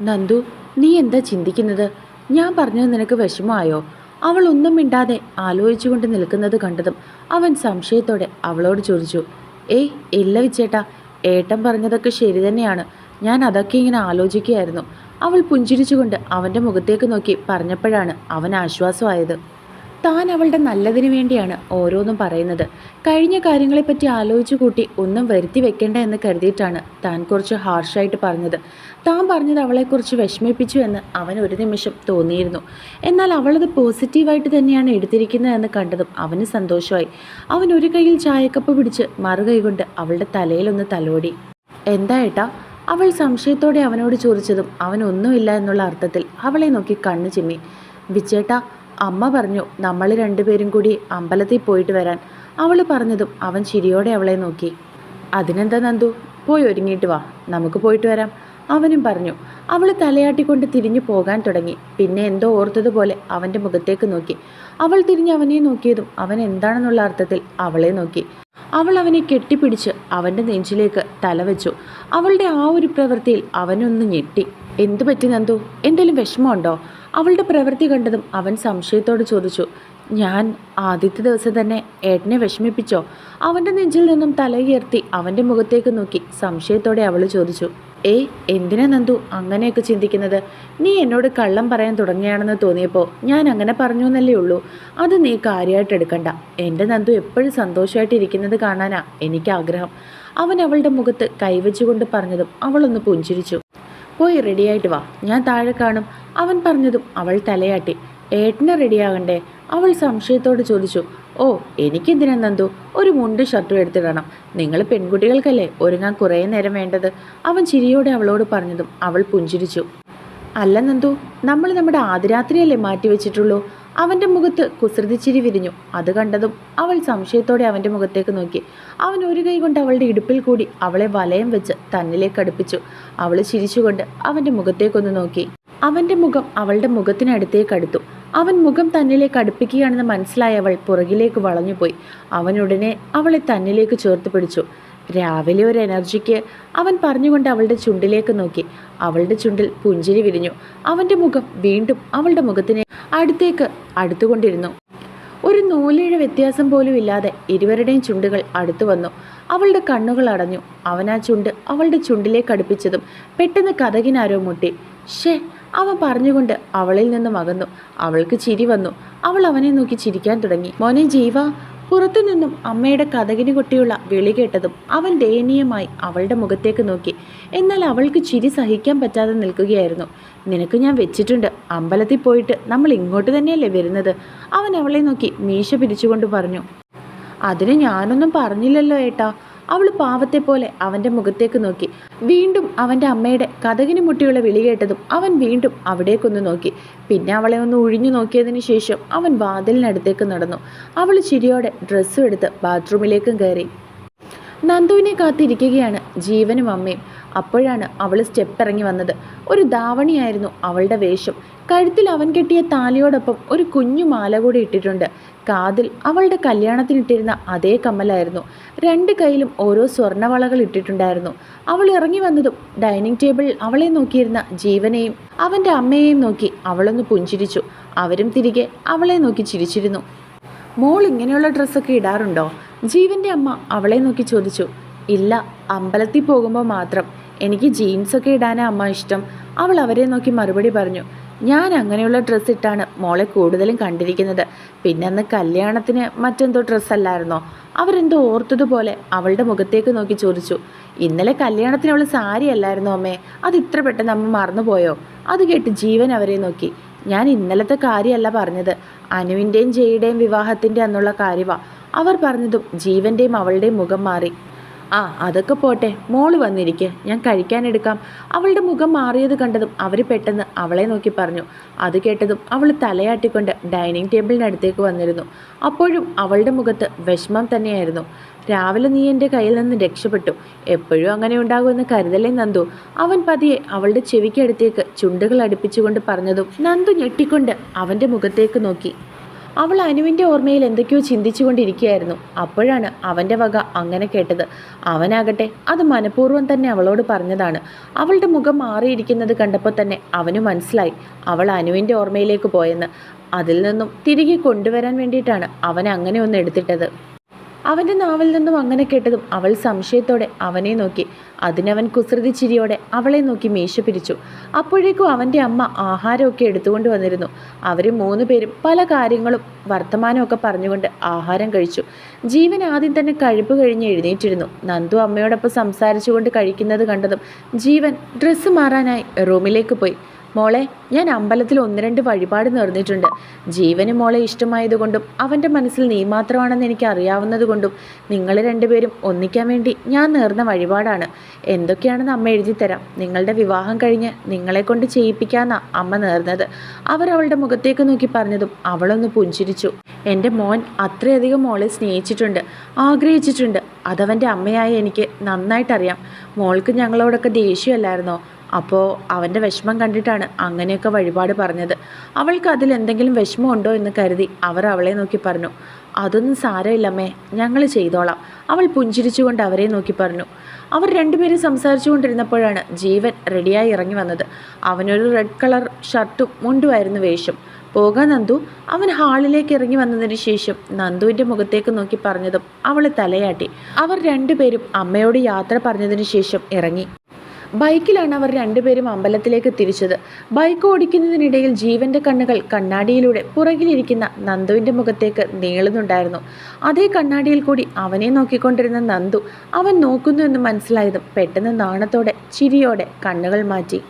നന്ദു നീ എന്താ ചിന്തിക്കുന്നത്? ഞാൻ പറഞ്ഞത് നിനക്ക് വിഷമമായോ? അവൾ ഒന്നും മിണ്ടാതെ ആലോചിച്ചുകൊണ്ട് നിൽക്കുന്നത് കണ്ടതും അവൻ സംശയത്തോടെ അവളോട് ചോദിച്ചു ഏയ് ഇല്ല വിച്ചേട്ടാ ഏട്ടൻ പറഞ്ഞതൊക്കെ ശരി തന്നെയാണ്. ഞാൻ അതൊക്കെ ഇങ്ങനെ ആലോചിക്കുകയായിരുന്നു. അവൾ പുഞ്ചിരിച്ചുകൊണ്ട് അവന്റെ മുഖത്തേക്ക് നോക്കി പറഞ്ഞപ്പോഴാണ് അവൻ ആശ്വാസമായത്. താൻ അവളുടെ നല്ലതിന് വേണ്ടിയാണ് ഓരോന്നും പറയുന്നത്. കഴിഞ്ഞ കാര്യങ്ങളെപ്പറ്റി ആലോചിച്ചു കൂട്ടി ഒന്നും വരുത്തി വെക്കേണ്ട എന്ന് കരുതിയിട്ടാണ് താൻ കുറച്ച് ഹാർഷായിട്ട് പറഞ്ഞത്. താൻ പറഞ്ഞത് അവളെക്കുറിച്ച് വിഷമിപ്പിച്ചു എന്ന് അവൻ ഒരു നിമിഷം തോന്നിയിരുന്നു. എന്നാൽ അവളത് പോസിറ്റീവായിട്ട് തന്നെയാണ് എടുത്തിരിക്കുന്നതെന്ന് കണ്ടതും അവന് സന്തോഷമായി. അവൻ ഒരു കൈയിൽ ചായക്കപ്പ് പിടിച്ച് മറുകൈ കൊണ്ട് അവളുടെ തലയിലൊന്ന് തലോടി. എന്താ ഏട്ടാ? അവൾ സംശയത്തോടെ അവനോട് ചോദിച്ചതും അവൻ ഒന്നുമില്ല എന്നുള്ള അർത്ഥത്തിൽ അവളെ നോക്കി കണ്ണു ചിമ്മി. വിച്ചേട്ടാ അമ്മ പറഞ്ഞു നമ്മൾ രണ്ടുപേരും കൂടി അമ്പലത്തിൽ പോയിട്ട് വരാൻ. അവൾ പറഞ്ഞതും അവൻ ചിരിയോടെ അവളെ നോക്കി. അതിനെന്താ നന്ദു? പോയി ഒരുങ്ങിയിട്ട് വാ. നമുക്ക് പോയിട്ട് വരാം. അവനും പറഞ്ഞു. അവൾ തലയാട്ടിക്കൊണ്ട് തിരിഞ്ഞു പോകാൻ തുടങ്ങി. പിന്നെ എന്തോ ഓർത്തതുപോലെ അവന്റെ മുഖത്തേക്ക് നോക്കി. അവൾ തിരിഞ്ഞ് അവനെ നോക്കിയതും അവൻ എന്താണെന്നുള്ള അർത്ഥത്തിൽ അവളെ നോക്കി. അവൾ അവനെ കെട്ടിപ്പിടിച്ച് അവന്റെ നെഞ്ചിലേക്ക് തലവെച്ചു അവളുടെ ആ ഒരു പ്രവൃത്തിയിൽ അവനൊന്ന് ഞെട്ടി. എന്തു പറ്റി നന്ദു? എന്തെങ്കിലും വിഷമമുണ്ടോ? അവളുടെ പ്രവൃത്തി കണ്ടതും അവൻ സംശയത്തോട് ചോദിച്ചു ഞാൻ ആദ്യത്തെ ദിവസം തന്നെ ഏട്ടനെ വിഷമിപ്പിച്ചോ? അവന്റെ നെഞ്ചിൽ നിന്നും തലയുയർത്തി അവന്റെ മുഖത്തേക്ക് നോക്കി സംശയത്തോടെ അവൾ ചോദിച്ചു ഏയ് എന്തിനാ നന്ദു അങ്ങനെയൊക്കെ ചിന്തിക്കുന്നത്? നീ എന്നോട് കള്ളം പറയാൻ തുടങ്ങിയാണെന്ന് തോന്നിയപ്പോൾ ഞാൻ അങ്ങനെ പറഞ്ഞു എന്നല്ലേ ഉള്ളൂ. അത് നീ കാര്യമായിട്ട് എടുക്കണ്ട. എന്റെ നന്ദു എപ്പോഴും സന്തോഷമായിട്ട് ഇരിക്കുന്നത് കാണാനാ എനിക്ക് ആഗ്രഹം. അവൻ അവളുടെ മുഖത്ത് കൈവച്ചുകൊണ്ട് പറഞ്ഞതും അവളൊന്ന് പുഞ്ചിരിച്ചു. പോയി റെഡിയായിട്ട് വാ. ഞാൻ താഴെ കാണും. അവൻ പറഞ്ഞതും അവൾ തലയാട്ടി. ഏട്ടനെ റെഡിയാകണ്ടേ? അവൾ സംശയത്തോട് ചോദിച്ചു. ഓ എനിക്കെന്തിനാ നന്ദു? ഒരു മുണ്ട് ഷർട്ടും എടുത്തിടണം നിങ്ങൾ പെൺകുട്ടികൾക്കല്ലേ ഒരുങ്ങാൻ കുറേ നേരം വേണ്ടത്? അവൻ ചിരിയോടെ അവളോട് പറഞ്ഞതും അവൾ പുഞ്ചിരിച്ചു. അല്ല നമ്മൾ നമ്മുടെ ആതിരാത്രിയല്ലേ മാറ്റിവെച്ചിട്ടുള്ളൂ അവന്റെ മുഖത്ത് കുസൃതിച്ചിരി വിരിഞ്ഞു. അത് കണ്ടതും അവൾ സംശയത്തോടെ അവന്റെ മുഖത്തേക്ക് നോക്കി. അവൻ ഒരു കൈ കൊണ്ട് അവളുടെ ഇടുപ്പിൽ കൂടി അവളെ വലയം വെച്ച് തന്നിലേക്ക് അടുപ്പിച്ചു. അവൾ ചിരിച്ചുകൊണ്ട് അവന്റെ മുഖത്തേക്കൊന്ന് നോക്കി. അവന്റെ മുഖം അവളുടെ മുഖത്തിനടുത്തേക്ക് അടുത്തു. അവൻ മുഖം തന്നിലേക്ക് അടുപ്പിക്കുകയാണെന്ന് മനസ്സിലായ അവൾ പുറകിലേക്ക് വളഞ്ഞുപോയി. അവനുടനെ അവളെ തന്നിലേക്ക് ചേർത്ത് പിടിച്ചു. രാവിലെ ഒരു എനർജിക്ക് അവൻ പറഞ്ഞുകൊണ്ട് അവളുടെ ചുണ്ടിലേക്ക് നോക്കി. അവളുടെ ചുണ്ടിൽ പുഞ്ചിരി വിരിഞ്ഞു. അവന്റെ മുഖം വീണ്ടും അവളുടെ മുഖത്തിനെ അടുത്തേക്ക് അടുത്തുകൊണ്ടിരുന്നു. ഒരു നൂലിഴ വ്യത്യാസം പോലും ഇല്ലാതെ ഇരുവരുടെയും ചുണ്ടുകൾ അടുത്തു വന്നു. അവളുടെ കണ്ണുകൾ അടഞ്ഞു. അവൻ ആ ചുണ്ട് അവളുടെ ചുണ്ടിലേക്ക് അടുപ്പിച്ചതും പെട്ടെന്ന് കഥകിനാരോ മുട്ടി. ഷേ അവൻ പറഞ്ഞുകൊണ്ട് അവളിൽ നിന്നും അകന്നു. അവൾക്ക് ചിരി വന്നു. അവൾ അവനെ നോക്കി ചിരിക്കാൻ തുടങ്ങി. മോനെ ജീവ പുറത്തു നിന്നും അമ്മയുടെ കഥകിന് കൊട്ടിയുള്ള വിളി കേട്ടതും അവൻ ദയനീയമായി അവളുടെ മുഖത്തേക്ക് നോക്കി. എന്നാൽ അവൾക്ക് ചിരി സഹിക്കാൻ പറ്റാതെ നിൽക്കുകയായിരുന്നു. നിനക്ക് ഞാൻ വെച്ചിട്ടുണ്ട്. അമ്പലത്തിൽ പോയിട്ട് നമ്മൾ ഇങ്ങോട്ട് തന്നെയല്ലേ വരുന്നത്? അവൻ അവളെ നോക്കി മീശ പിരിച്ചുകൊണ്ട് പറഞ്ഞു. അതിന് ഞാനൊന്നും പറഞ്ഞില്ലല്ലോ ഏട്ടാ. അവൾ പാവത്തെ പോലെ അവന്റെ മുഖത്തേക്ക് നോക്കി. വീണ്ടും അവന്റെ അമ്മയുടെ കഥകിന് മുട്ടിയുള്ള വിളി കേട്ടതും അവൻ വീണ്ടും അവിടേക്കൊന്ന് നോക്കി. പിന്നെ അവളെ ഒന്ന് ഒഴിഞ്ഞു നോക്കിയതിന് ശേഷം അവൻ വാതിലിനടുത്തേക്ക് നടന്നു. അവൾ ചിരിയോടെ ഡ്രസ്സും എടുത്ത് ബാത്റൂമിലേക്കും കയറി. നന്ദുവിനെ കാത്തിരിക്കുകയാണ് ജീവനും അമ്മയും. അപ്പോഴാണ് അവൾ സ്റ്റെപ്പ് ഇറങ്ങി വന്നത്. ഒരു ദാവണിയായിരുന്നു അവളുടെ വേഷം. കഴുത്തിൽ അവൻ കെട്ടിയ താലിയോടൊപ്പം ഒരു കുഞ്ഞു മാല കൂടി ഇട്ടിട്ടുണ്ട്. കാതിൽ അവളുടെ കല്യാണത്തിനിട്ടിരുന്ന അതേ കമ്മലായിരുന്നു. രണ്ട് കയ്യിലും ഓരോ സ്വർണവളകൾ ഇട്ടിട്ടുണ്ടായിരുന്നു. അവൾ ഇറങ്ങി വന്നതും ഡൈനിങ് ടേബിളിൽ അവളെ നോക്കിയിരുന്ന ജീവനെയും അവന്റെ അമ്മയെയും നോക്കി അവളൊന്ന് പുഞ്ചിരിച്ചു. അവരും തിരികെ അവളെ നോക്കി ചിരിച്ചിരുന്നു. മോൾ ഇങ്ങനെയുള്ള ഡ്രസ്സൊക്കെ ഇടാറുണ്ടോ? ജീവന്റെ അമ്മ അവളെ നോക്കി ചോദിച്ചു ഇല്ല അമ്പലത്തിൽ പോകുമ്പോൾ മാത്രം. എനിക്ക് ജീൻസൊക്കെ ഇടാനാ അമ്മ ഇഷ്ടം. അവൾ അവരെ നോക്കി മറുപടി പറഞ്ഞു ഞാൻ അങ്ങനെയുള്ള ഡ്രസ്സ് ഇട്ടാണ് മോളെ കൂടുതലും കണ്ടിരിക്കുന്നത്. പിന്നെ അന്ന് കല്യാണത്തിന് മറ്റെന്തോ ഡ്രസ്സല്ലായിരുന്നോ അവരെന്തോ ഓർത്തതുപോലെ അവളുടെ മുഖത്തേക്ക് നോക്കി ചോദിച്ചു ഇന്നലെ കല്യാണത്തിന് അവൾ സാരി അല്ലായിരുന്നോ അമ്മേ? അത് ഇത്ര പെട്ടെന്ന് അമ്മ മറന്നുപോയോ? അത് കേട്ട് ജീവൻ അവരെ നോക്കി ഞാൻ ഇന്നലത്തെ കാര്യമല്ല പറഞ്ഞത്. അനുവിന്റെയും ജയുടെയും വിവാഹത്തിന്റെ അന്നുള്ള കാര്യമാ അവർ പറഞ്ഞതും ജീവന്റെയും അവളുടെയും മുഖം മാറി. ആ അതൊക്കെ പോട്ടെ. മോൾ വന്നിരിക്കെ. ഞാൻ കഴിക്കാനെടുക്കാം അവളുടെ മുഖം മാറിയത് കണ്ടതും അവർ പെട്ടെന്ന് അവളെ നോക്കി പറഞ്ഞു. അത് കേട്ടതും അവൾ തലയാട്ടിക്കൊണ്ട് ഡൈനിങ് ടേബിളിനടുത്തേക്ക് വന്നിരുന്നു. അപ്പോഴും അവളുടെ മുഖത്ത് വിഷമം തന്നെയായിരുന്നു. രാവിലെ നീ എന്റെ കയ്യിൽ നിന്ന് രക്ഷപ്പെട്ടു. എപ്പോഴും അങ്ങനെ ഉണ്ടാകുമെന്ന് കരുതലേ നന്ദു? അവൻ പതിയെ അവളുടെ ചെവിക്കടുത്തേക്ക് ചുണ്ടുകൾ അടുപ്പിച്ചുകൊണ്ട് പറഞ്ഞതും നന്ദു ഞെട്ടിക്കൊണ്ട് അവന്റെ മുഖത്തേക്ക് നോക്കി. അവൾ അനുവിന്റെ ഓർമ്മയിൽ എന്തൊക്കെയോ ചിന്തിച്ചുകൊണ്ടിരിക്കുകയായിരുന്നു. അപ്പോഴാണ് അവന്റെ വക അങ്ങനെ കേട്ടത്. അവനാകട്ടെ അത് മനഃപൂർവം തന്നെ അവളോട് പറഞ്ഞതാണ്. അവളുടെ മുഖം മാറിയിരിക്കുന്നത് കണ്ടപ്പോൾ തന്നെ അവന് മനസ്സിലായി അവൾ അനുവിന്റെ ഓർമ്മയിലേക്ക് പോയെന്ന്. അതിൽ നിന്നും തിരികെ കൊണ്ടുവരാൻ വേണ്ടിയിട്ടാണ് അവൻ അങ്ങനെ ഒന്ന് എടുത്തിട്ടത്. അവന്റെ നാവിൽ നിന്നും അങ്ങനെ കേട്ടതും അവൾ സംശയത്തോടെ അവനെ നോക്കി. അതിനവൻ കുസൃതി ചിരിയോടെ അവളെ നോക്കി മീശ പിരിച്ചു. അപ്പോഴേക്കും അവന്റെ അമ്മ ആഹാരമൊക്കെ എടുത്തുകൊണ്ട് വന്നിരുന്നു. അവർ മൂന്ന് പേരും പല കാര്യങ്ങളും വർത്തമാനമൊക്കെ പറഞ്ഞുകൊണ്ട് ആഹാരം കഴിച്ചു. ജീവൻ ആദ്യം തന്നെ കഴിപ്പ് കഴിഞ്ഞ് എഴുന്നേറ്റിരുന്നു. നന്ദു അമ്മയോടൊപ്പം സംസാരിച്ചുകൊണ്ട് കഴിക്കുന്നത് കണ്ടതും ജീവൻ ഡ്രസ്സ് മാറാനായി റൂമിലേക്ക് പോയി. മോളെ ഞാൻ അമ്പലത്തിൽ ഒന്ന് രണ്ട് വഴിപാട് നേർന്നിട്ടുണ്ട്. ജീവന് മോളെ ഇഷ്ടമായതുകൊണ്ടും അവന്റെ മനസ്സിൽ നീ മാത്രമാണെന്ന് എനിക്ക് അറിയാവുന്നതുകൊണ്ടും നിങ്ങൾ രണ്ടുപേരും ഒന്നിക്കാൻ വേണ്ടി ഞാൻ നേർന്ന വഴിപാടാണ്. എന്തൊക്കെയാണെന്ന് അമ്മ എഴുതി തരാം നിങ്ങളുടെ വിവാഹം കഴിഞ്ഞ് നിങ്ങളെ കൊണ്ട് ചെയ്യിപ്പിക്കാന്നാ അമ്മ നേർന്നത്. അവരവളുടെ മുഖത്തേക്ക് നോക്കി പറഞ്ഞതും അവളൊന്ന് പുഞ്ചിരിച്ചു. എന്റെ മോൻ അത്രയധികം മോളെ സ്നേഹിച്ചിട്ടുണ്ട് ആഗ്രഹിച്ചിട്ടുണ്ട്. അതവന്റെ അമ്മയായ എനിക്ക് നന്നായിട്ടറിയാം. മോൾക്ക് ഞങ്ങളോടൊക്കെ ദേഷ്യമല്ലായിരുന്നോ? അപ്പോൾ അവന്റെ വിഷമം കണ്ടിട്ടാണ് അങ്ങനെയൊക്കെ വഴിപാട് പറഞ്ഞത്. അവൾക്ക് അതിൽ എന്തെങ്കിലും വിഷമമുണ്ടോ എന്ന് കരുതി അവർ അവളെ നോക്കി പറഞ്ഞു അതൊന്നും സാരമില്ലമ്മേ ഞങ്ങൾ ചെയ്തോളാം. അവൾ പുഞ്ചിരിച്ചുകൊണ്ട് അവരെ നോക്കി പറഞ്ഞു. അവർ രണ്ടുപേരും സംസാരിച്ചു കൊണ്ടിരുന്നപ്പോഴാണ് ജീവൻ റെഡിയായി ഇറങ്ങി വന്നത്. അവനൊരു റെഡ് കളർ ഷർട്ടും മുണ്ടുമായിരുന്നു വേഷം. പോകാൻ നന്ദു. അവൻ ഹാളിലേക്ക് ഇറങ്ങി വന്നതിന് ശേഷം നന്ദുവിന്റെ മുഖത്തേക്ക് നോക്കി പറഞ്ഞതും അവളെ തലയാട്ടി. അവർ രണ്ടുപേരും അമ്മയോട് യാത്ര പറഞ്ഞതിന് ശേഷം ഇറങ്ങി. ബൈക്കിലാണ് അവർ രണ്ടുപേരും അമ്പലത്തിലേക്ക് തിരിച്ചത്. ബൈക്ക് ഓടിക്കുന്നതിനിടയിൽ ജീവന്റെ കണ്ണുകൾ കണ്ണാടിയിലൂടെ പുറകിലിരിക്കുന്ന നന്ദുവിന്റെ മുഖത്തേക്ക് നീളുന്നുണ്ടായിരുന്നു. അതേ കണ്ണാടിയിൽ കൂടി അവനെ നോക്കിക്കൊണ്ടിരുന്ന നന്ദു അവൻ നോക്കുന്നു എന്ന് മനസ്സിലായതും പെട്ടെന്ന് നാണത്തോടെ ചിരിയോടെ കണ്ണുകൾ മാറ്റി.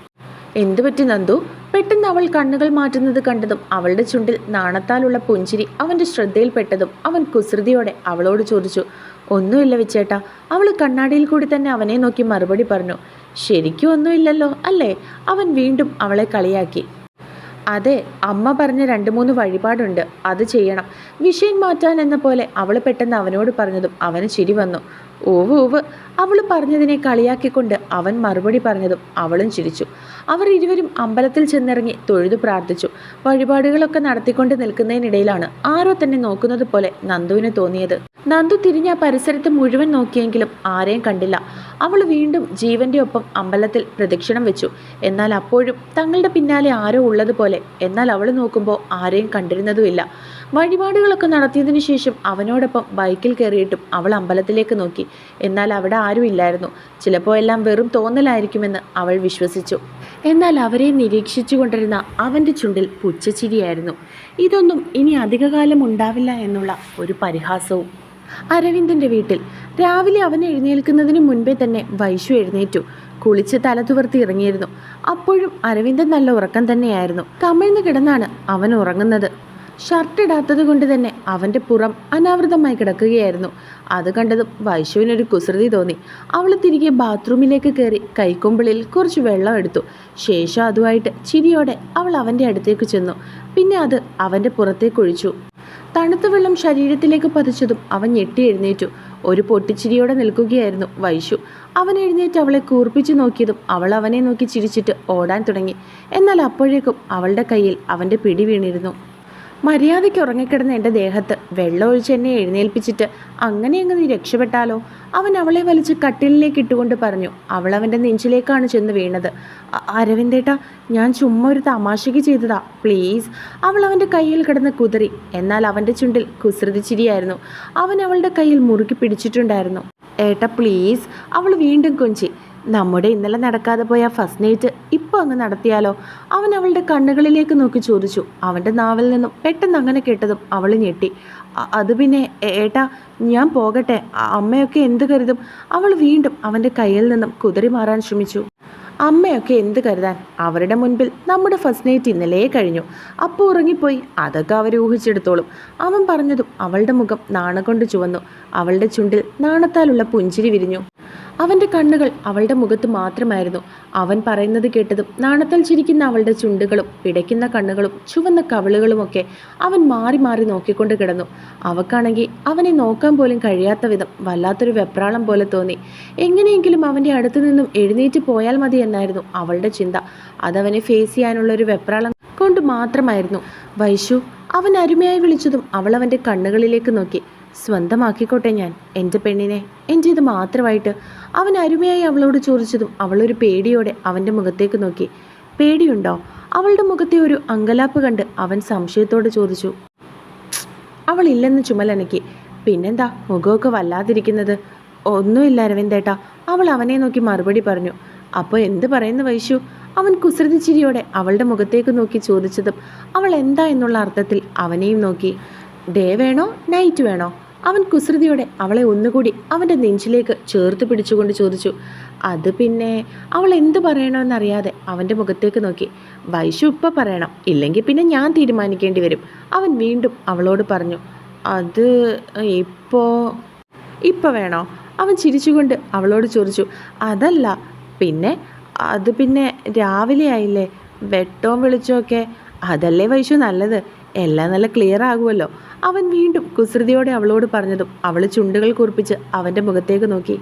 എന്തുപറ്റി നന്ദു? പെട്ടെന്ന് അവൾ കണ്ണുകൾ മാറ്റുന്നത് കണ്ടതും അവളുടെ ചുണ്ടിൽ നാണത്താലുള്ള പുഞ്ചിരി അവന്റെ ശ്രദ്ധയിൽപ്പെട്ടതും അവൻ കുസൃതിയോടെ അവളോട് ചോദിച്ചു ഒന്നുമില്ല വിച്ചേട്ടാ. അവൾ കണ്ണാടിയിൽ കൂടി തന്നെ അവനെ നോക്കി മറുപടി പറഞ്ഞു ശരിക്കും ഒന്നുമില്ലല്ലോ അല്ലേ? അവൻ വീണ്ടും അവളെ കളിയാക്കി. അതെ അമ്മ പറഞ്ഞ രണ്ട് മൂന്ന് വഴിപാടുണ്ട് അത് ചെയ്യണം. വിഷയം മാറ്റാൻ എന്ന പോലെ അവൾ പെട്ടെന്ന് അവനോട് പറഞ്ഞതും അവന് ചിരി വന്നു. ഓവ് ഓവ് അവൾ പറഞ്ഞതിനെ കളിയാക്കിക്കൊണ്ട് അവൻ മറുപടി പറഞ്ഞതും അവളും ചിരിച്ചു. അവർ ഇരുവരും അമ്പലത്തിൽ ചെന്നിറങ്ങി തൊഴുതു പ്രാർത്ഥിച്ചു. വഴിപാടുകളൊക്കെ നടത്തിക്കൊണ്ട് നിൽക്കുന്നതിനിടയിലാണ് ആരോ തന്നെ നോക്കുന്നത് പോലെ നന്ദുവിന് തോന്നിയത്. നന്ദു തിരിഞ്ഞ പരിസരത്ത് മുഴുവൻ നോക്കിയെങ്കിലും ആരെയും കണ്ടില്ല. അവൾ വീണ്ടും ജീവന്റെ ഒപ്പം അമ്പലത്തിൽ പ്രദക്ഷിണം വെച്ചു. എന്നാൽ അപ്പോഴും തങ്ങളുടെ പിന്നാലെ ആരോ ഉള്ളതുപോലെ എന്നാൽ അവൾ നോക്കുമ്പോൾ ആരെയും കണ്ടിരുന്നതുമില്ല. വഴിപാടുകളൊക്കെ നടത്തിയതിനു ശേഷം അവനോടൊപ്പം ബൈക്കിൽ കയറിയിട്ടും അവൾ അമ്പലത്തിലേക്ക് നോക്കി. എന്നാൽ അവിടെ ആരും ഇല്ലായിരുന്നു. ചിലപ്പോൾ എല്ലാം വെറും തോന്നലായിരിക്കുമെന്ന് അവൾ വിശ്വസിച്ചു. എന്നാൽ അവരെ നിരീക്ഷിച്ചു കൊണ്ടിരുന്ന അവന്റെ ചുണ്ടിൽ പുച്ഛച്ചിരിയായിരുന്നു. ഇതൊന്നും ഇനി അധികകാലം ഉണ്ടാവില്ല എന്നുള്ള ഒരു പരിഹാസവും. അരവിന്ദന്റെ വീട്ടിൽ രാവിലെ അവൻ എഴുന്നേൽക്കുന്നതിന് മുൻപേ തന്നെ വൈശു എഴുന്നേറ്റു. കുളിച്ച് തല തുവർത്തി ഇറങ്ങിയിരുന്നു. അപ്പോഴും അരവിന്ദൻ നല്ല ഉറക്കം തന്നെയായിരുന്നു. കമിഴ്ന്ന് കിടന്നാണ് അവൻ ഉറങ്ങുന്നത്. ഷർട്ട് ഇടാത്തത് കൊണ്ട് തന്നെ അവന്റെ പുറം അനാവൃതമായി കിടക്കുകയായിരുന്നു. അത് കണ്ടതും വൈശുവിനൊരു കുസൃതി തോന്നി. അവൾ തിരികെ ബാത്റൂമിലേക്ക് കയറി കൈക്കൊമ്പിളിൽ കുറച്ച് വെള്ളം എടുത്തു. ശേഷം അതുമായിട്ട് ചിരിയോടെ അവൾ അവന്റെ അടുത്തേക്ക് ചെന്നു. പിന്നെ അത് അവന്റെ പുറത്തേക്ക് ഒഴിച്ചു. തണുത്ത വെള്ളം ശരീരത്തിലേക്ക് പതിച്ചതും അവൻ ഞെട്ടി എഴുന്നേറ്റു. ഒരു പൊട്ടിച്ചിരിയോടെ നിൽക്കുകയായിരുന്നു വൈശു. അവൻ എഴുന്നേറ്റ് അവളെ കൂർപ്പിച്ചു നോക്കിയതും അവൾ അവനെ നോക്കി ചിരിച്ചിട്ട് ഓടാൻ തുടങ്ങി. എന്നാൽ അപ്പോഴേക്കും അവളുടെ കയ്യിൽ അവന്റെ പിടി വീണിരുന്നു. മര്യാദയ്ക്ക് ഉറങ്ങിക്കിടന്ന എന്റെ ദേഹത്ത് വെള്ളമൊഴിച്ച് എന്നെ എഴുന്നേൽപ്പിച്ചിട്ട് അങ്ങനെ അങ്ങ് നീ രക്ഷപ്പെട്ടാലോ? അവൻ അവളെ വലിച്ച് കട്ടിലിലേക്ക് ഇട്ടുകൊണ്ട് പറഞ്ഞു അവൾ അവന്റെ നെഞ്ചിലേക്കാണ് ചെന്ന് വീണത്. അരവിന്ദേട്ട ഞാൻ ചുമ്മാ ഒരു തമാശയ്ക്ക് ചെയ്തതാ പ്ലീസ്. അവൾ അവന്റെ കയ്യിൽ കിടന്ന് കുതിറി എന്നാൽ അവന്റെ ചുണ്ടിൽ കുസൃതിച്ചിരിയായിരുന്നു അവൻ അവളുടെ കയ്യിൽ മുറുക്കി പിടിച്ചിട്ടുണ്ടായിരുന്നു. ഏട്ടാ പ്ലീസ് അവൾ വീണ്ടും കൊഞ്ചി. നമ്മുടെ ഇന്നലെ നടക്കാതെ പോയ ഫസ്റ്റ് നൈറ്റ് ഇപ്പോൾ അങ്ങ് നടത്തിയാലോ? അവൻ അവളുടെ കണ്ണുകളിലേക്ക് നോക്കി ചോദിച്ചു. അവന്റെ നാവിൽ നിന്നും പെട്ടെന്ന് അങ്ങനെ കേട്ടതും അവൾ ഞെട്ടി. "അ- അത് പിന്നെ ഏട്ടാ ഞാൻ പോകട്ടെ. അമ്മയൊക്കെ എന്ത് കരുതും? അവൾ വീണ്ടും അവന്റെ കയ്യിൽ നിന്നും കുതിരി മാറാൻ ശ്രമിച്ചു. അമ്മയൊക്കെ എന്ത് കരുതാൻ? അവരുടെ മുൻപിൽ നമ്മുടെ ഫസ്റ്റ് നൈറ്റ് ഇന്നലെ കഴിഞ്ഞു. അപ്പോൾ ഉറങ്ങിപ്പോയി. അതൊക്കെ അവർ ഊഹിച്ചെടുത്തോളും. അവൻ പറഞ്ഞതും അവളുടെ മുഖം നാണ കൊണ്ട് ചുവന്നു. അവളുടെ ചുണ്ടിൽ നാണത്താലുള്ള പുഞ്ചിരി വിരിഞ്ഞു. അവന്റെ കണ്ണുകൾ അവളുടെ മുഖത്ത് മാത്രമായിരുന്നു. അവൻ പറയുന്നത് കേട്ടതും നാണത്താൽ ചിരിക്കുന്ന അവളുടെ ചുണ്ടുകളും പിടയ്ക്കുന്ന കണ്ണുകളും ചുവന്ന കവിളുകളുമൊക്കെ അവൻ മാറി മാറി നോക്കിക്കൊണ്ട് കിടന്നു. അവക്കാണെങ്കിൽ അവനെ നോക്കാൻ പോലും കഴിയാത്ത വിധം വല്ലാത്തൊരു വെപ്രാളം പോലെ തോന്നി. എങ്ങനെയെങ്കിലും അവന്റെ അടുത്തു നിന്നും എഴുന്നേറ്റ് പോയാൽ മതി എന്നായിരുന്നു അവളുടെ ചിന്ത. അതവനെ ഫേസ് ചെയ്യാനുള്ള ഒരു വെപ്രാളം കൊണ്ട് മാത്രമായിരുന്നു. വൈശു അവൻ അരുമയായി വിളിച്ചതും അവൾ അവന്റെ കണ്ണുകളിലേക്ക് നോക്കി. സ്വന്തമാക്കിക്കോട്ടെ ഞാൻ എന്റെ പെണ്ണിനെ. എന്റെ ഇത് മാത്രമായിട്ട് അവൻ അരുമയായി അവളോട് ചോദിച്ചതും അവളൊരു പേടിയോടെ അവന്റെ മുഖത്തേക്ക് നോക്കി. പേടിയുണ്ടോ? അവളുടെ മുഖത്തെ ഒരു അങ്കലാപ്പ് കണ്ട് അവൻ സംശയത്തോടെ ചോദിച്ചു. അവളില്ലെന്ന് ചുമലനക്കി. പിന്നെന്താ മുഖമൊക്കെ വല്ലാതിരിക്കുന്നത്? ഒന്നുമില്ല അരവിന്ദേട്ടാ അവൾ അവനെ നോക്കി മറുപടി പറഞ്ഞു. അപ്പോൾ എന്ത് പറയുന്നു വൈശു? അവൻ കുസൃതിച്ചിരിയോടെ അവളുടെ മുഖത്തേക്ക് നോക്കി ചോദിച്ചതും അവൾ എന്താ എന്നുള്ള അർത്ഥത്തിൽ അവനെയും നോക്കി. ഡേ വേണോ? നൈറ്റ് വേണോ? അവൻ കുസൃതിയോടെ അവളെ ഒന്നുകൂടി അവന്റെ നെഞ്ചിലേക്ക് ചേർത്ത് പിടിച്ചുകൊണ്ട് ചോദിച്ചു അത് പിന്നെ അവൾ എന്ത് പറയണമെന്നറിയാതെ അവന്റെ മുഖത്തേക്ക് നോക്കി. വൈശു ഇപ്പം പറയണം ഇല്ലെങ്കിൽ പിന്നെ ഞാൻ തീരുമാനിക്കേണ്ടി വരും. അവൻ വീണ്ടും അവളോട് പറഞ്ഞു അത് ഇപ്പോൾ ഇപ്പം വേണോ? അവൻ ചിരിച്ചുകൊണ്ട് അവളോട് ചോദിച്ചു അതല്ല പിന്നെ അത് പിന്നെ രാവിലെ ആയില്ലേ വെട്ടവും വെളിച്ചമൊക്കെ അതല്ലേ വൈശു നല്ലത്? എല്ലാം നല്ല ക്ലിയർ ആകുമല്ലോ. അവൻ വീണ്ടും കുസൃതിയോടെ അവളോട് പറഞ്ഞതും അവൾ ചുണ്ടുകൾ കുറിപ്പിച്ച് അവന്റെ മുഖത്തേക്ക് നോക്കി.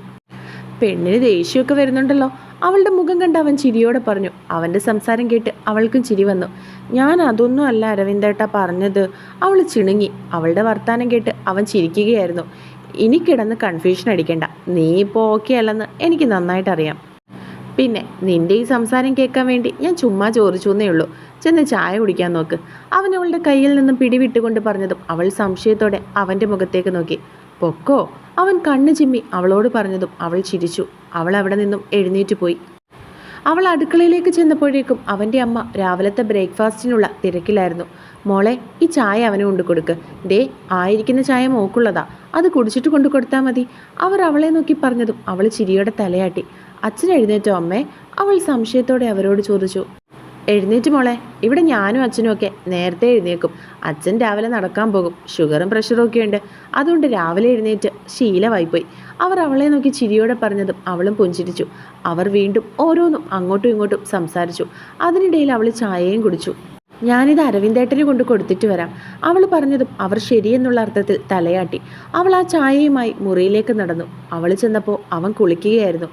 പെണ്ണിന് ദേഷ്യമൊക്കെ വരുന്നുണ്ടല്ലോ. അവളുടെ മുഖം കണ്ട് അവൻ ചിരിയോടെ പറഞ്ഞു. അവന്റെ സംസാരം കേട്ട് അവൾക്കും ചിരി വന്നു. ഞാൻ അതൊന്നും അല്ല അരവിന്ദേട്ട പറഞ്ഞത്. അവൾ ചിണുങ്ങി. അവളുടെ വർത്തമാനം കേട്ട് അവൻ ചിരിക്കുകയായിരുന്നു. ഇനി കിടന്ന് കൺഫ്യൂഷൻ അടിക്കണ്ട. നീ ഇപ്പോൾ ഓക്കെ അല്ലെന്ന് എനിക്ക് നന്നായിട്ട് അറിയാം പിന്നെ നിന്റെ ഈ സംസാരം കേൾക്കാൻ വേണ്ടി ഞാൻ ചുമ്മാ ചോദിച്ചു എന്നേ ഉള്ളൂ. ചെന്ന് ചായ കുടിക്കാൻ നോക്ക്. അവൻ അവളുടെ കയ്യിൽ നിന്നും പിടിവിട്ടുകൊണ്ട് പറഞ്ഞതും അവൾ സംശയത്തോടെ അവന്റെ മുഖത്തേക്ക് നോക്കി. പൊക്കോ? അവൻ കണ്ണു ചിമ്മി അവളോട് പറഞ്ഞതും അവൾ ചിരിച്ചു. അവൾ അവിടെ നിന്നും എഴുന്നേറ്റ് പോയി. അവൾ അടുക്കളയിലേക്ക് ചെന്നപ്പോഴേക്കും അവന്റെ അമ്മ രാവിലത്തെ ബ്രേക്ക്ഫാസ്റ്റിനുള്ള തിരക്കിലായിരുന്നു. മോളെ ഈ ചായ അവന് കൊണ്ടു കൊടുക്ക്. ദേ ആയിരിക്കുന്ന ചായ മോക്കുള്ളതാ. അത് കുടിച്ചിട്ട് കൊണ്ടു കൊടുത്താൽ മതി. അവർ അവളെ നോക്കി പറഞ്ഞതും അവൾ ചിരിയോടെ തലയാട്ടി. അച്ഛൻ എഴുന്നേറ്റോ അമ്മേ. അവൾ സംശയത്തോടെ അവരോട് ചോദിച്ചു എഴുന്നേറ്റ് മോളെ ഇവിടെ ഞാനും അച്ഛനും ഒക്കെ നേരത്തെ എഴുന്നേക്കും അച്ഛൻ രാവിലെ നടക്കാൻ പോകും. ഷുഗറും പ്രഷറും ഒക്കെ ഉണ്ട്. അതുകൊണ്ട് രാവിലെ എഴുന്നേറ്റ് ശീലമായിപ്പോയി. അവർ അവളെ നോക്കി ചിരിയോടെ പറഞ്ഞതും അവളും പുഞ്ചിരിച്ചു. അവർ വീണ്ടും ഓരോന്നും അങ്ങോട്ടും ഇങ്ങോട്ടും സംസാരിച്ചു. അതിനിടയിൽ അവൾ ചായയും കുടിച്ചു. ഞാനിത് അരവിന്ദേട്ടന് കൊണ്ട് കൊടുത്തിട്ട് വരാം. അവൾ പറഞ്ഞതും അവർ ശരിയെന്നുള്ള അർത്ഥത്തിൽ തലയാട്ടി. അവൾ ആ ചായയുമായി മുറിയിലേക്ക് നടന്നു. അവൾ ചെന്നപ്പോൾ അവൻ കുളിക്കുകയായിരുന്നു.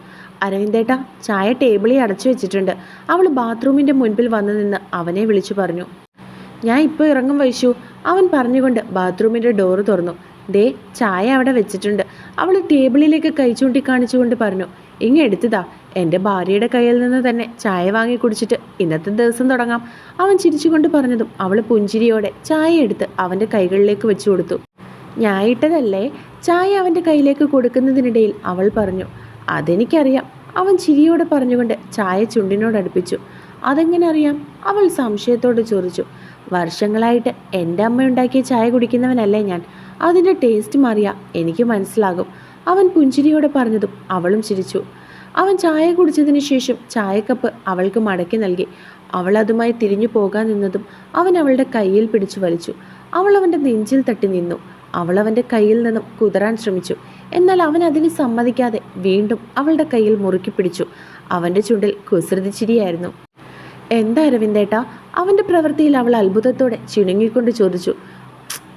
അരവിന്ദേട്ട ചായ ടേബിളിൽ അടച്ചു വെച്ചിട്ടുണ്ട്. അവൾ ബാത്റൂമിന്റെ മുൻപിൽ വന്നു നിന്ന് അവനെ വിളിച്ചു പറഞ്ഞു. ഞാൻ ഇപ്പോൾ ഇറങ്ങും വൈശു അവൻ പറഞ്ഞുകൊണ്ട് ബാത്റൂമിന്റെ ഡോറ് തുറന്നു. ദേ ചായ അവിടെ വെച്ചിട്ടുണ്ട്. അവൾ ടേബിളിലേക്ക് കൈ ചൂണ്ടിക്കാണിച്ചുകൊണ്ട് പറഞ്ഞു. ഇങ്ങ് എടുത്തതാ. എന്റെ ഭാര്യയുടെ കയ്യിൽ നിന്ന് തന്നെ ചായ വാങ്ങി കുടിച്ചിട്ട് ഇന്നത്തെ ദിവസം തുടങ്ങാം. അവൻ ചിരിച്ചുകൊണ്ട് പറഞ്ഞതും അവൾ പുഞ്ചിരിയോടെ ചായ എടുത്ത് അവന്റെ കൈകളിലേക്ക് വെച്ചു കൊടുത്തു. ഞായിട്ടതല്ലേ ചായ അവന്റെ കയ്യിലേക്ക് കൊടുക്കുന്നതിനിടയിൽ അവൾ പറഞ്ഞു. അതെനിക്കറിയാം. അവൻ ചിരിയോടെ പറഞ്ഞുകൊണ്ട് ചായ ചുണ്ടിനോട് അടുപ്പിച്ചു. അതെങ്ങനെ അറിയാം? അവൾ സംശയത്തോട് ചോദിച്ചു. വർഷങ്ങളായിട്ട് എന്റെ അമ്മ ഉണ്ടാക്കിയ ചായ കുടിക്കുന്നവനല്ലേ ഞാൻ. അതിന്റെ ടേസ്റ്റ് മാറിയാ എനിക്ക് മനസ്സിലാകും. അവൻ പുഞ്ചിരിയോടെ പറഞ്ഞതും അവളും ചിരിച്ചു. അവൻ ചായ കുടിച്ചതിന് ശേഷം ചായക്കപ്പ് അവൾക്ക് മടക്കി നൽകി. അവൾ അതുമായി തിരിഞ്ഞു പോകാൻ നിന്നതും അവൻ അവളുടെ കയ്യിൽ പിടിച്ചു വലിച്ചു. അവൾ അവന്റെ നെഞ്ചിൽ തട്ടി നിന്നു. അവൾ അവന്റെ കയ്യിൽ നിന്നും കുതിരാൻ ശ്രമിച്ചു. എന്നാൽ അവൻ അതിന് സമ്മതിക്കാതെ വീണ്ടും അവളുടെ കയ്യിൽ മുറുക്കി പിടിച്ചു. അവന്റെ ചുണ്ടിൽ കുസൃതിച്ചിരിയായിരുന്നു എന്താ അരവിന്ദേട്ടാ? അവന്റെ പ്രവൃത്തിയിൽ അവൾ അത്ഭുതത്തോടെ ചിണുങ്ങിക്കൊണ്ട് ചോദിച്ചു.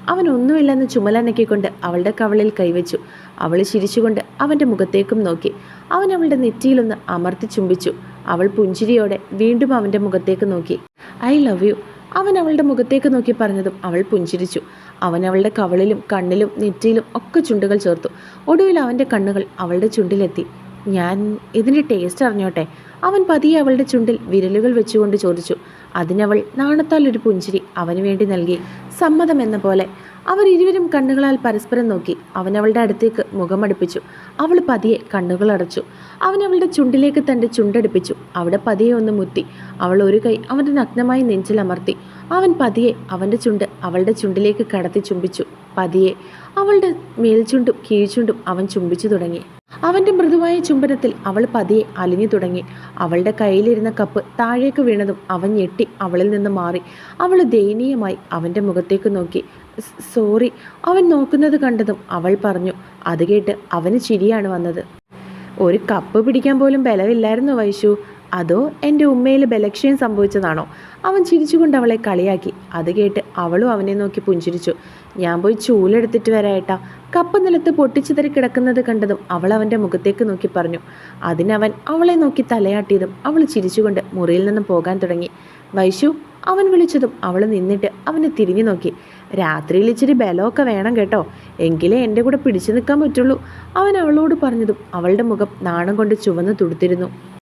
അവൻ ഒന്നുമില്ലെന്ന് ചുമലനക്കിക്കൊണ്ട് അവളുടെ കവളിൽ കൈവച്ചു. അവൾ ചിരിച്ചുകൊണ്ട് അവന്റെ മുഖത്തേക്കും നോക്കി. അവൻ അവളുടെ നെറ്റിയിലൊന്ന് അമർത്തി ചുംബിച്ചു. അവൾ പുഞ്ചിരിയോടെ വീണ്ടും അവന്റെ മുഖത്തേക്ക് നോക്കി. I love you. അവൻ അവളുടെ മുഖത്തേക്ക് നോക്കി പറഞ്ഞതും അവൾ പുഞ്ചിരിച്ചു. അവൻ അവളുടെ കവളിലും കണ്ണിലും നെറ്റിയിലും ഒക്കെ ചുണ്ടുകൾ ചേർത്തു. ഒടുവിൽ അവന്റെ കണ്ണുകൾ അവളുടെ ചുണ്ടിലെത്തി. ഞാൻ ഇതിന്റെ ടേസ്റ്റ് അറിഞ്ഞോട്ടെ? അവൻ പതിയെ അവളുടെ ചുണ്ടിൽ വിരലുകൾ വെച്ചുകൊണ്ട് ചോദിച്ചു അതിനവൾ നാണത്താൽ ഒരു പുഞ്ചിരി അവന് വേണ്ടി നൽകി. സമ്മതം എന്ന പോലെ. അവർ ഇരുവരും കണ്ണുകളാൽ പരസ്പരം നോക്കി. അവൻ അവളുടെ അടുത്തേക്ക് മുഖമടുപ്പിച്ചു അവൾ പതിയെ കണ്ണുകൾ അടച്ചു. അവൻ അവളുടെ ചുണ്ടിലേക്ക് തന്റെ ചുണ്ടടുപ്പിച്ചു അവിടെ പതിയെ ഒന്ന് മുത്തി. അവൾ ഒരു കൈ അവന്റെ നഗ്നമായി നെഞ്ചിൽ അമർത്തി. അവൻ പതിയെ അവന്റെ ചുണ്ട് അവളുടെ ചുണ്ടിലേക്ക് കടത്തി ചുംബിച്ചു. പതിയെ അവളുടെ മേൽചുണ്ടും കീഴ്ചുണ്ടും അവൻ ചുംബിച്ചു തുടങ്ങി. അവന്റെ മൃദുവായ ചുംബനത്തിൽ അവൾ പതിയെ അലിഞ്ഞു തുടങ്ങി. അവളുടെ കയ്യിലിരുന്ന കപ്പ് താഴേക്ക് വീണതും അവൻ ഞെട്ടി അവളിൽ നിന്ന് മാറി. അവൾ ദയനീയമായി അവന്റെ മുഖത്തേക്ക് നോക്കി. സോറി അവൻ നോക്കുന്നത് കണ്ടതും അവൾ പറഞ്ഞു. അത് കേട്ട് അവന് ചിരിയാണ് വന്നത്. ഒരു കപ്പ് പിടിക്കാൻ പോലും ബലമില്ലായിരുന്നു വൈശു. അതോ എന്റെ ഉമ്മയിൽ ബലക്ഷയം സംഭവിച്ചതാണോ? അവൻ ചിരിച്ചുകൊണ്ട് അവളെ കളിയാക്കി. അത് കേട്ട് അവളും അവനെ നോക്കി പുഞ്ചിരിച്ചു. ഞാൻ പോയി ചൂലെടുത്തിട്ട് വരായേട്ടാ കപ്പ നിലത്ത് പൊട്ടിച്ചിതറി കിടക്കുന്നത് കണ്ടതും അവൾ അവന്റെ മുഖത്തേക്ക് നോക്കി പറഞ്ഞു. അതിനവൻ അവളെ നോക്കി തലയാട്ടിയതും അവൾ ചിരിച്ചുകൊണ്ട് മുറിയിൽ നിന്നും പോകാൻ തുടങ്ങി. വൈശു അവൻ വിളിച്ചതും അവൾ നിന്നിട്ട് അവനെ തിരിഞ്ഞു നോക്കി. രാത്രിയിൽ ഇച്ചിരി ബലമൊക്കെ വേണം കേട്ടോ. എങ്കിലേ എന്റെ കൂടെ പിടിച്ചു നിൽക്കാൻ പറ്റുള്ളൂ. അവൻ അവളോട് പറഞ്ഞതും അവളുടെ മുഖം നാണം കൊണ്ട് ചുവന്ന് തുടുത്തിരുന്നു.